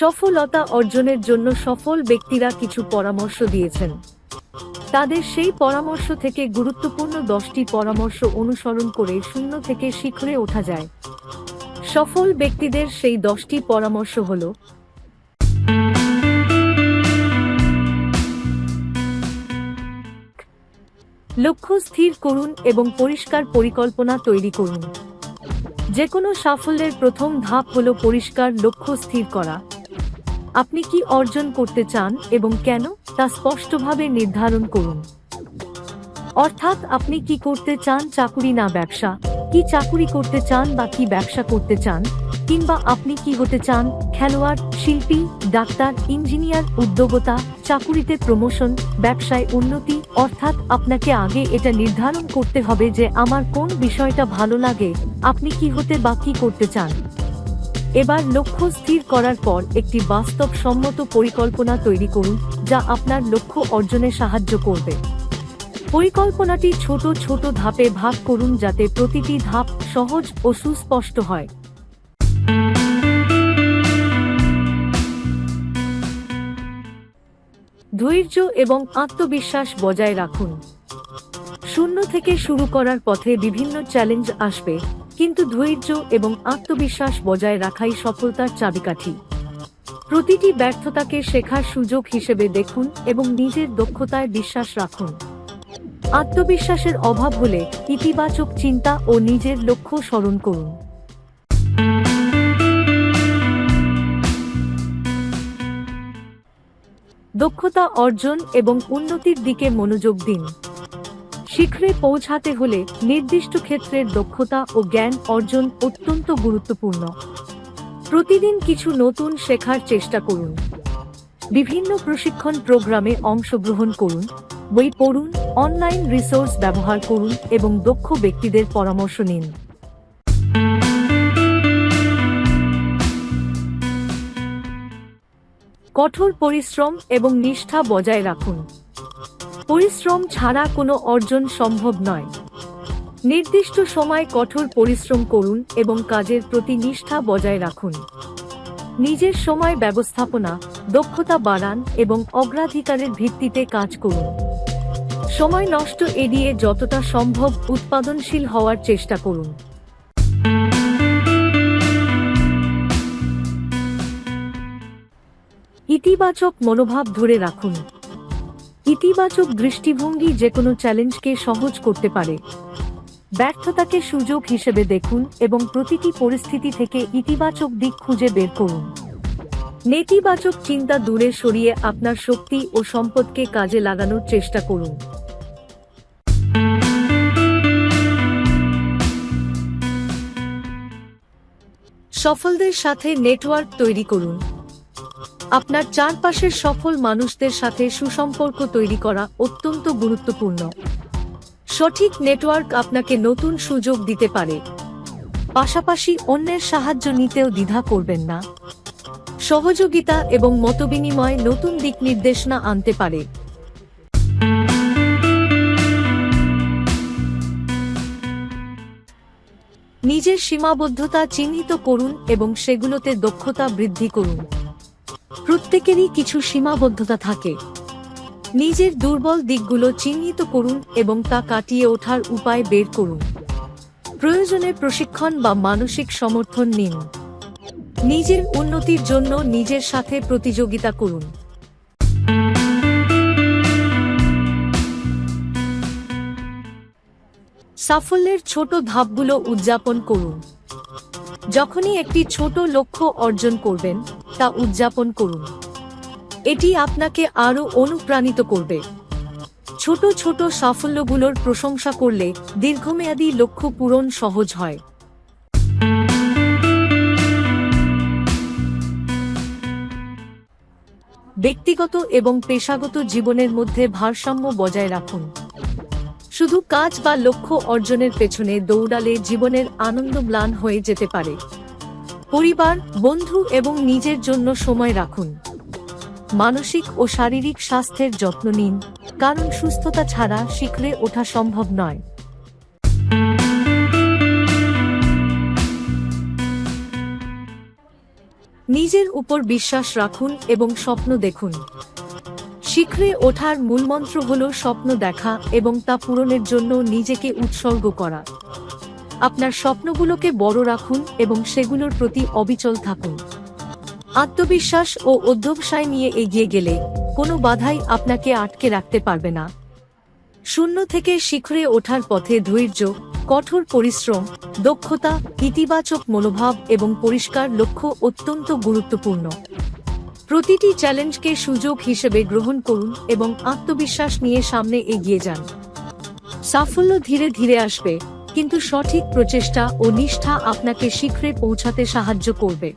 সফলতা অর্জনের জন্য সফল ব্যক্তিরা কিছু পরামর্শ দিয়েছেন। তাদের সেই পরামর্শ থেকে গুরুত্বপূর্ণ দশটি পরামর্শ অনুসরণ করে শূন্য থেকে শিখরে ওঠা যায়। সফল ব্যক্তিদের সেই দশটি পরামর্শ হল, লক্ষ্য স্থির করুন এবং পরিষ্কার পরিকল্পনা তৈরি করুন। যে কোনো সাফল্যের প্রথম ধাপ হল পরিষ্কার লক্ষ্য স্থির করা। আপনি কি অর্জন করতে চান এবং কেন তা স্পষ্টভাবে নির্ধারণ করুন। অর্থাৎ আপনি কি করতে চান চাকুরি না ব্যবসা, কি চাকুরি করতে চান বা কি ব্যবসা করতে চান, কিংবা আপনি কি হতে চান খেলোয়াড়, শিল্পী, ডাক্তার, ইঞ্জিনিয়ার উদ্যোগতা চাকুরিতে প্রমোশন, ব্যবসায় উন্নতি অর্থাৎ আপনাকে আগে এটা নির্ধারণ করতে হবে যে আমার কোন বিষয়টা ভালো লাগে, আপনি কি হতে বা কি করতে চান। এবার লক্ষ্য স্থির করার পর একটি বাস্তবসম্মত পরিকল্পনা তৈরি করুন, যা আপনার লক্ষ্য অর্জনে সাহায্য করবে। পরিকল্পনাটি ছোট ছোট ধাপে ভাগ করুন যাতে প্রতিটি ধাপ সহজ ও সুস্পষ্ট হয়। ধৈর্য এবং আত্মবিশ্বাস বজায় রাখুন। শূন্য থেকে শুরু করার পথে বিভিন্ন চ্যালেঞ্জ আসবে, কিন্তু ধৈর্য এবং আত্মবিশ্বাস বজায় রাখাই সফলতার চাবিকাঠি। প্রতিটি ব্যর্থতাকে শেখার সুযোগ হিসেবে দেখুন এবং নিজের দক্ষতায় বিশ্বাস রাখুন। আত্মবিশ্বাসের অভাব হলে ইতিবাচক চিন্তা ও নিজের লক্ষ্য স্মরণ করুন। দক্ষতা অর্জন এবং উন্নতির দিকে মনোযোগ দিন। শিখরে পৌঁছাতে হলে নির্দিষ্ট ক্ষেত্রের দক্ষতা ও জ্ঞান অর্জন অত্যন্ত গুরুত্বপূর্ণ। প্রতিদিন কিছু নতুন শেখার চেষ্টা করুন। বিভিন্ন প্রশিক্ষণ প্রোগ্রামে অংশগ্রহণ করুন, বই পড়ুন, অনলাইন রিসোর্স ব্যবহার করুন এবং দক্ষ ব্যক্তিদের পরামর্শ নিন। কঠোর পরিশ্রম এবং নিষ্ঠা বজায় রাখুন। পরিশ্রম ছাড়া কোনো অর্জন সম্ভব নয়। নির্দিষ্ট সময় কঠোর পরিশ্রম করুন এবং কাজের প্রতি নিষ্ঠা বজায় রাখুন। নিজের সময় ব্যবস্থাপনা, দক্ষতা বাড়ান এবং অগ্রাধিকারের ভিত্তিতে কাজ করুন। সময় নষ্ট এড়িয়ে যতটা সম্ভব উৎপাদনশীল হওয়ার চেষ্টা করুন। ইতিবাচক মনোভাব ধরে রাখুন। ইতিবাচক দৃষ্টিভঙ্গি যে কোনো চ্যালেঞ্জকে সহজ করতে পারে। ব্যর্থতাকে সুযোগ হিসেবে দেখুন এবং প্রতিটি পরিস্থিতি থেকে ইতিবাচক দিক খুঁজে বের করুন। নেতিবাচক চিন্তা দূরে সরিয়ে আপনার শক্তি ও সম্পদকে কাজে লাগানোর চেষ্টা করুন। সফলদের সাথে নেটওয়ার্ক তৈরি করুন। আপনার চারপাশের সফল মানুষদের সাথে সুসম্পর্ক তৈরি করা অত্যন্ত গুরুত্বপূর্ণ। সঠিক নেটওয়ার্ক আপনাকে নতুন সুযোগ দিতে পারে। পাশাপাশি অন্যের সাহায্য নিতেও দ্বিধা করবেন না। সহযোগিতা এবং মতবিনিময় নতুন দিক নির্দেশনা আনতে পারে। নিজের সীমাবদ্ধতা চিহ্নিত করুন এবং সেগুলোতে দক্ষতা বৃদ্ধি করুন। প্রত্যেকেরই কিছু সীমাবদ্ধতা থাকে। নিজের দুর্বল দিকগুলো চিহ্নিত করুন এবং তা কাটিয়ে ওঠার উপায় বের করুন। প্রয়োজনে প্রশিক্ষণ বা মানসিক সমর্থন নিন। নিজের উন্নতির জন্য নিজের সাথে প্রতিযোগিতা করুন। সাফল্যের ছোট ধাপগুলো উদযাপন করুন। যখনই একটি ছোট লক্ষ্য অর্জন করবেন তা উদযাপন করুন। এটি আপনাকে আরও অনুপ্রাণিত করবে। ছোট ছোট সাফল্যগুলোর প্রশংসা করলে দীর্ঘমেয়াদী লক্ষ্য পূরণ সহজ হয়। ব্যক্তিগত এবং পেশাগত জীবনের মধ্যে ভারসাম্য বজায় রাখুন। শুধু কাজ বা লক্ষ্য অর্জনের পেছনে দৌড়ালে জীবনের আনন্দ ম্লান হয়ে যেতে পারে। পরিবার, বন্ধু এবং নিজের জন্য সময় রাখুন। মানসিক ও শারীরিক স্বাস্থ্যের যত্ন নিন, কারণ সুস্থতা ছাড়া শিখরে ওঠা সম্ভব নয়। নিজের উপর বিশ্বাস রাখুন এবং স্বপ্ন দেখুন। শিখরে ওঠার মূলমন্ত্র হল স্বপ্ন দেখা এবং তা পূরণের জন্য নিজেকে উৎসর্গ করা। আপনার স্বপ্নগুলোকে বড় রাখুন এবং সেগুলোর প্রতি অবিচল থাকুন। আত্মবিশ্বাস ও অধ্যবসায় নিয়ে এগিয়ে গেলে কোনো বাধাই আপনাকে আটকে রাখতে পারবে না। শূন্য থেকে শিখরে ওঠার পথে ধৈর্য, কঠোর পরিশ্রম, দক্ষতা, ইতিবাচক মনোভাব এবং পরিষ্কার লক্ষ্য অত্যন্ত গুরুত্বপূর্ণ। প্রতিটি চ্যালেঞ্জকে সুযোগ হিসেবে গ্রহণ করুন এবং আত্মবিশ্বাস নিয়ে সামনে এগিয়ে যান। সাফল্য ধীরে ধীরে আসবে। কিন্তু সঠিক প্রচেষ্টা ও নিষ্ঠা আপনাকে শীঘ্রে পৌঁছাতে সাহায্য করবে।